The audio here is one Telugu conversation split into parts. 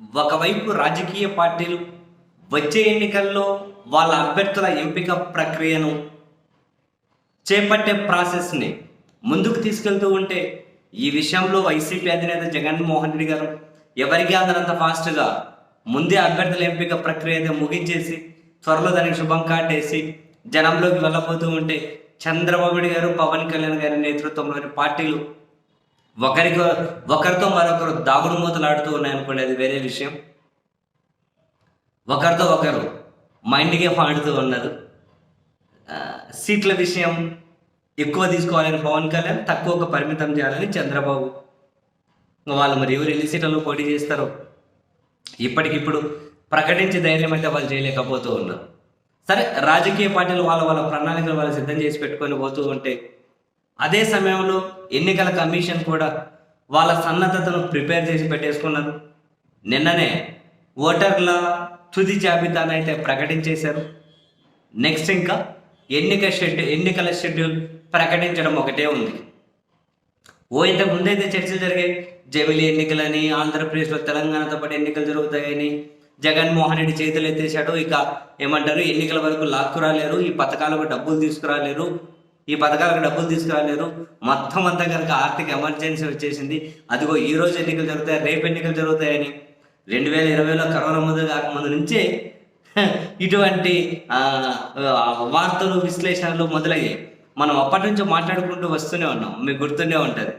ఒకవైపు రాజకీయ పార్టీలు వచ్చే ఎన్నికల్లో వాళ్ళ అభ్యర్థుల ఎంపిక ప్రక్రియను చేపట్టే ప్రాసెస్ని ముందుకు తీసుకెళ్తూ ఉంటే ఈ విషయంలో వైసీపీ అధినేత జగన్మోహన్ రెడ్డి గారు ఎవరికి అందరంత ఫాస్ట్గా ముందే అభ్యర్థుల ఎంపిక ప్రక్రియ ముగించేసి త్వరలో దానికి శుభం కాటేసి జనంలోకి వెళ్ళబోతూ ఉంటే చంద్రబాబు గారు పవన్ కళ్యాణ్ గారి నేతృత్వంలోని పార్టీలు ఒకరికి ఒకరితో మరొకరు దాగుడు మూతలాడుతూ ఉన్నాయనుకోండి అది వేరే విషయం. ఒకరితో ఒకరు మైండ్ గేమ్ ఆడుతూ ఉన్నారు. సీట్ల విషయం ఎక్కువ తీసుకోవాలని పవన్ కళ్యాణ్ తక్కువగా పరిమితం చేయాలని చంద్రబాబు. వాళ్ళు మరి ఎవరు ఎన్ని సీట్లలో పోటీ చేస్తారో. ఇప్పటికిప్పుడు ప్రకటించే ధైర్యం అయితే వాళ్ళు చేయలేకపోతూ ఉన్నారు. సరే రాజకీయ పార్టీలు వాళ్ళ వాళ్ళ ప్రణాళికలు వాళ్ళు సిద్ధం చేసి పెట్టుకొని పోతూ ఉంటే అదే సమయంలో ఎన్నికల కమిషన్ కూడా వాళ్ళ సన్నద్ధతను ప్రిపేర్ చేసి పెట్టేసుకున్నారు. నిన్ననే ఓటర్ల తుది జాబితాను అయితే ప్రకటించేశారు. నెక్స్ట్ ఇంకా ఎన్నిక షెడ్యూల్ ఎన్నికల షెడ్యూల్ ప్రకటించడం ఒకటే ఉంది. ఓ ఇంతకు ముందైతే చర్చలు జరిగాయి. జమిలి ఎన్నికలని ఆంధ్రప్రదేశ్లో తెలంగాణతో పాటు ఎన్నికలు జరుగుతాయని జగన్మోహన్ రెడ్డి చేతులు ఎత్తేసాడు ఇక ఏమంటారు ఎన్నికల వరకు లాక్కురాలేరు ఈ పథకాలకు డబ్బులు తీసుకురాలేరు. ఈ పథకాలకు డబ్బులు తీసుకురాలేరు మొత్తం అంతా కనుక ఆర్థిక ఎమర్జెన్సీ వచ్చేసింది. అదిగో ఈ రోజు ఎన్నికలు జరుగుతాయి రేపు ఎన్నికలు జరుగుతాయని. రెండు వేల ఇరవైలో కరోనా ముందు కాకముందు నుంచే ఇటువంటి వార్తలు విశ్లేషణలు మొదలయ్యాయి. మనం అప్పటి నుంచి మాట్లాడుకుంటూ వస్తూనే ఉన్నాం. మీకు గుర్తుండే ఉంటుంది.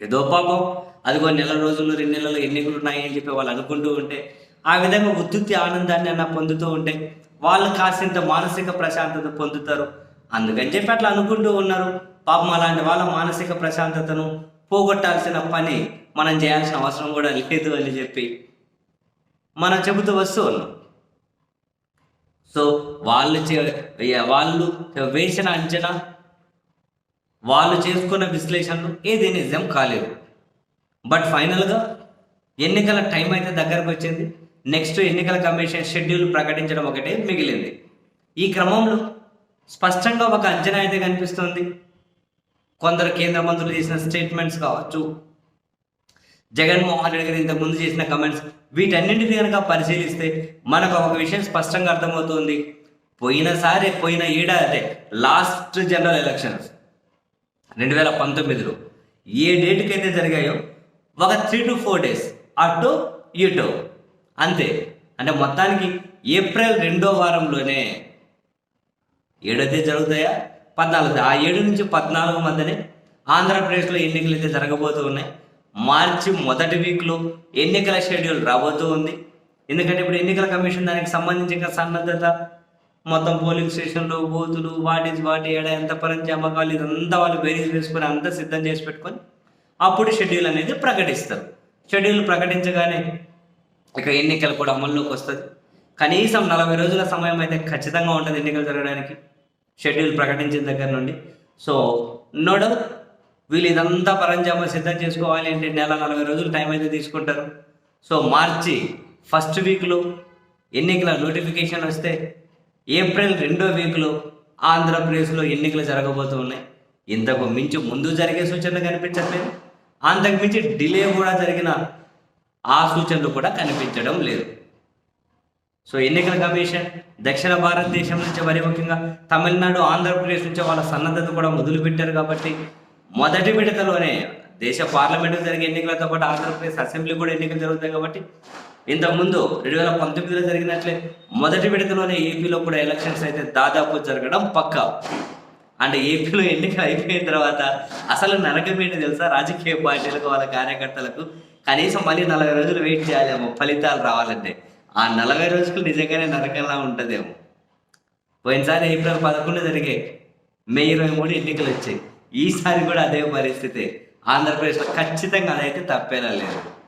ఏదో పాపం. అదిగో నెల రోజులు రెండు నెలలు ఎన్నికలు ఉన్నాయి అని చెప్పి వాళ్ళు అనుకుంటూ ఉంటే ఆ విధంగా ఉత్తుత్తి ఆనందాన్ని అన్న పొందుతూ ఉంటే వాళ్ళు కాసింత మానసిక ప్రశాంతత పొందుతారు. అందుకని చెప్పి అట్లా అనుకుంటూ ఉన్నారు. పాపం అలాంటి వాళ్ళ మానసిక ప్రశాంతతను పోగొట్టాల్సిన పని మనం చేయాల్సిన అవసరం కూడా లేదు అని చెప్పి మనం చెబుతూ వస్తూ ఉన్నాం. సో వాళ్ళు చే- వాళ్ళు వేసిన అంచనా వాళ్ళు చేసుకున్న విశ్లేషణలు ఏది నిజం కాలేదు. బట్ ఫైనల్గా ఎన్నికల టైం అయితే దగ్గరకు వచ్చింది. నెక్స్ట్ ఎన్నికల కమిషన్ షెడ్యూల్ ప్రకటించడం ఒకటే మిగిలింది. ఈ క్రమంలో స్పష్టంగా ఒక అంచనా అయితే కనిపిస్తుంది. కొందరు కేంద్ర మంత్రులు చేసిన స్టేట్మెంట్స్ కావచ్చు జగన్మోహన్ రెడ్డి గారు ఇంతకుముందు చేసిన కమెంట్స్ వీటన్నింటిని కనుక పరిశీలిస్తే మనకు ఒక విషయం స్పష్టంగా అర్థమవుతుంది. పోయినసారి పోయిన ఏడాది లాస్ట్ జనరల్ ఎలక్షన్స్ రెండు వేల పంతొమ్మిదిలో ఏ డేట్కి అయితే జరిగాయో ఒక త్రీ టు ఫోర్ డేస్ అటు ఇటు అంతే. అంటే మొత్తానికి ఏప్రిల్ రెండో వారంలోనే ఏడైతే జరుగుతాయా? పద్నాలుగు. ఆ ఏడు నుంచి పద్నాలుగు మందిని ఆంధ్రప్రదేశ్లో ఎన్నికలు అయితే జరగబోతూ ఉన్నాయి. మార్చి మొదటి వీక్లో ఎన్నికల షెడ్యూల్ రాబోతూ ఉంది. ఎందుకంటే ఇప్పుడు ఎన్నికల కమిషన్ దానికి సంబంధించిన సన్నద్ధత మొత్తం పోలింగ్ స్టేషన్లు బూతులు వాటి వాటి ఏడ ఎంత పరంచి అమ్మకాలు ఇదంతా వాళ్ళు బేరీజ్ వేసుకొని అంతా సిద్ధం చేసి పెట్టుకొని అప్పుడు షెడ్యూల్ అనేది ప్రకటిస్తారు. షెడ్యూల్ ప్రకటించగానే ఇక ఎన్నికలు కూడా అమల్లోకి వస్తుంది. కనీసం నలభై రోజుల సమయం అయితే ఖచ్చితంగా ఉంటుంది ఎన్నికలు జరగడానికి. షెడ్యూల్ ప్రకటించిన దగ్గర నుండి. సో నో డౌట్ వీళ్ళు ఇదంతా పరంజామా సిద్ధం చేసుకోవాలి అంటే నెల నలభై రోజులు టైం అయితే తీసుకుంటారు. సో మార్చి ఫస్ట్ వీక్లో ఎన్నికల నోటిఫికేషన్ వస్తే ఏప్రిల్ రెండో వీక్లో ఆంధ్రప్రదేశ్లో ఎన్నికలు జరగబోతూ ఉన్నాయి. ఇంతకు మించి ముందు జరిగే సూచనలు కనిపించట్లేదు. అంతకు మించి డిలే కూడా జరిగిన ఆ సూచనలు కూడా కనిపించడం లేదు. సో ఎన్నికల కమిషన్ దక్షిణ భారతదేశం నుంచి మరి ముఖ్యంగా తమిళనాడు ఆంధ్రప్రదేశ్ నుంచి వాళ్ళ సన్నద్ధత కూడా మొదలుపెట్టారు కాబట్టి మొదటి విడతలోనే దేశ పార్లమెంటు జరిగే ఎన్నికలతో పాటు ఆంధ్రప్రదేశ్ అసెంబ్లీ కూడా ఎన్నికలు జరుగుతాయి కాబట్టి ఇంతకుముందు రెండు వేల పంతొమ్మిదిలో జరిగినట్లే మొదటి విడతలోనే ఏపీలో కూడా ఎలక్షన్స్ అయితే దాదాపు జరగడం పక్కా. అంటే ఏపీలో ఎన్నికలు అయిపోయిన తర్వాత అసలు నరకం ఏంటి తెలుసా? రాజకీయ పార్టీలకు వాళ్ళ కార్యకర్తలకు కనీసం మళ్ళీ నలభై రోజులు వెయిట్ చేయాలేమో ఫలితాలు రావాలంటే. ఆ నలభై రోజులు నిజంగానే నరకంలా ఉంటుందేమో. పోయినసారి ఏప్రిల్ పదకొండు జరిగే మే ఇరవై మూడు ఎన్నికలు వచ్చాయి. ఈసారి కూడా అదే పరిస్థితి. ఆంధ్రప్రదేశ్లో ఖచ్చితంగా అదైతే తప్పేలా లేదు.